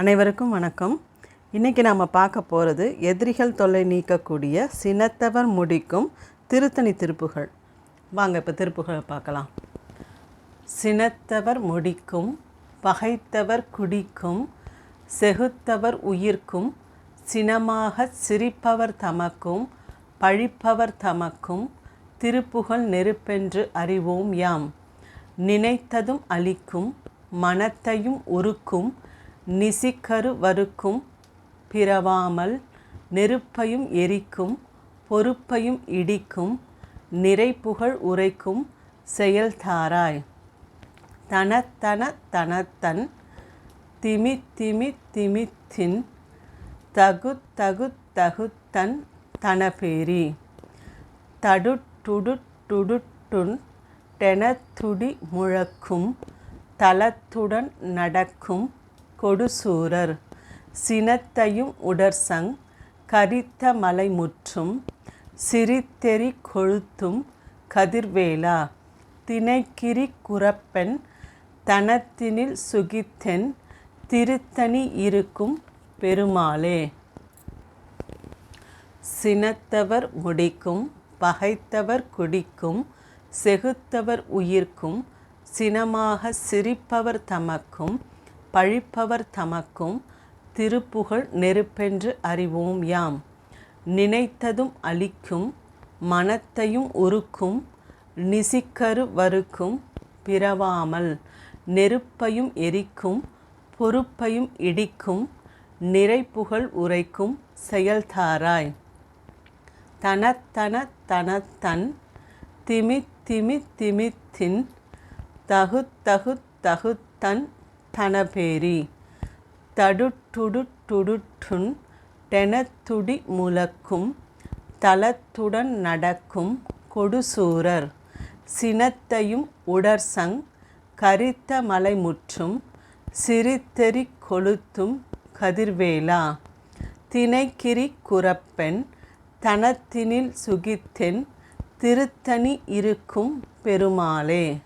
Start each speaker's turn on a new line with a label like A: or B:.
A: அனைவருக்கும் வணக்கம். இன்றைக்கி நாம் பார்க்க போகிறது எதிரிகள் தொல்லை நீக்கக்கூடிய சினத்தவர் முடிக்கும் திருத்தணி திருப்புகள். வாங்க இப்போ திருப்புகளை பார்க்கலாம். சினத்தவர் முடிக்கும் பகைத்தவர் குடிக்கும் செகுத்தவர் உயிர்க்கும் சினமாக சிரிப்பவர் தமக்கும் பழிப்பவர் தமக்கும் திருப்புகழ் நெருப்பென்று அறிவோம் யாம். நினைத்ததும் அளிக்கும் மனத்தையும் உருக்கும் நிசிக்கரு வறுக்கும் பிறவாமல் நெருப்பையும் எரிக்கும் பொறுப்பையும் இடிக்கும் நிறைப்புகழ் உரைக்கும் செயல்தாராய். தனத்தன தனத்தன் திமி திமி திமித்தின் தகு தகு தகுத்தன் தனபேரி. தடுட்டுடுட்டுடுட்டுன் டெனத்துடி முழக்கும் தலத்துடன் நடக்கும் கொடுசூரர். சினத்தையும் உடற்சங் கரித்த மலைமுற்றும் சிரித்தெறி கொழுத்தும் கதிர்வேலா. தினைக்கிரி குரப்பன் தனத்தினில் சுகித்தென் திருத்தணி இருக்கும் பெருமாளே. சினத்தவர் முடிக்கும் பகைத்தவர் குடிக்கும் செகுத்தவர் உயிர்க்கும் சினமாக சிரிப்பவர் தமக்கும் பழிப்பவர் தமக்கும் திருப்புகழ் நெருப்பென்று அறிவோம் யாம். நினைத்ததும் அளிக்கும் மனத்தையும் உருக்கும் நிசிக்கரு வறுக்கும் பிறவாமல் நெருப்பையும் எரிக்கும் பொறுப்பையும் இடிக்கும் நிறைப்புகழ் உரைக்கும் செயல்தாராய். தனத்தன தனத்தன் திமி திமி திமித்தின் தகு தகு தகுத்தன் தனபேரி. தடுட்டுடுட்டுடுட்டுன் டெனத்துடி முழக்கும் தளத்துடன் நடக்கும் கொடுசூரர். சினத்தையும் உடற்சங் கரித்த மலைமுற்றும் சிரித்தெறி கொளுத்தும் கதிர்வேலா. தினைக்கிரி குரப்பெண் தனத்தினில் சுகித்தென் திருத்தணி இருக்கும் பெருமாளே.